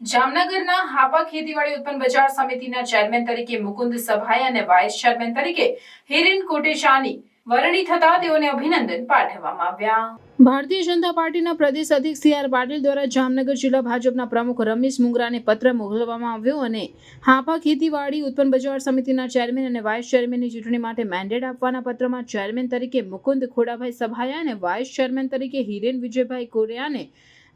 જામનગરના હાપા ખેતીવાડી ઉત્પન્ન બજાર સમિતિના ચેરમેન તરીકે મુકુંદ સભાઈ અને વાઇસ ચેરમેન તરીકે હિરેન કોટેચાની વરણી થતા તેઓને અભિનંદન પાઠવવામાં આવ્યા. ભારતીય જનતા પાર્ટીના પ્રદેશ અધ્યક્ષ સી આર પાટીલ દ્વારા જામનગર જિલ્લા ભાજપના પ્રમુખ રમેશ મુંગરાને પત્ર મોકલવામાં આવ્યો અને હાપા ખેતીવાડી ઉત્પન્ન બજાર સમિતિના ચેરમેન અને વાઇસ ચેરમેનની ચૂંટણી માટે મેન્ડેટ આપવાના પત્રમાં ચેરમેન તરીકે મુકુંદ ખોડાભાઈ સભાયા અને વાઇસ ચેરમેન તરીકે હિરેન વિજયભાઈ કોરિયાને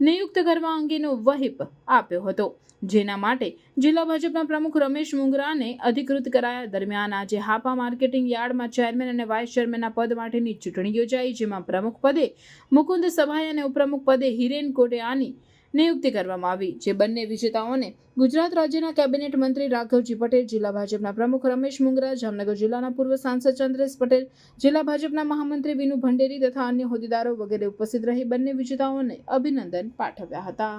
નિયુક્ત કરવા અંગેનો વહીપ આપ્યો હતો. જેના માટે જિલ્લા ભાજપના પ્રમુખ રમેશ મુંગરાને અધિકૃત કરાયા. દરમિયાન આજે હાપા માર્કેટિંગ યાર્ડમાં ચેરમેન અને વાઇસ ચેરમેનના પદ માટેની ચૂંટણી યોજાઈ, જેમાં પ્રમુખ પદે મુકુંદ સભાઈ અને ઉપપ્રમુખ પદે હિરેન કોટેયાની નિયુક્તિ કરવામાં આવી, જે બંને વિજેતાઓને ગુજરાત રાજ્યના કેબિનેટ મંત્રી રાઘવજી પટેલ, જિલ્લા ભાજપના પ્રમુખ રમેશ મુંગરા, જામનગર જિલ્લાના પૂર્વ સાંસદ ચંદ્રેશ પટેલ, જિલ્લા ભાજપના મહામંત્રી વિનુ ભંડેરી તથા અન્ય હોદ્દેદારો વગેરે ઉપસ્થિત રહી બંને વિજેતાઓને અભિનંદન પાઠવ્યા હતા.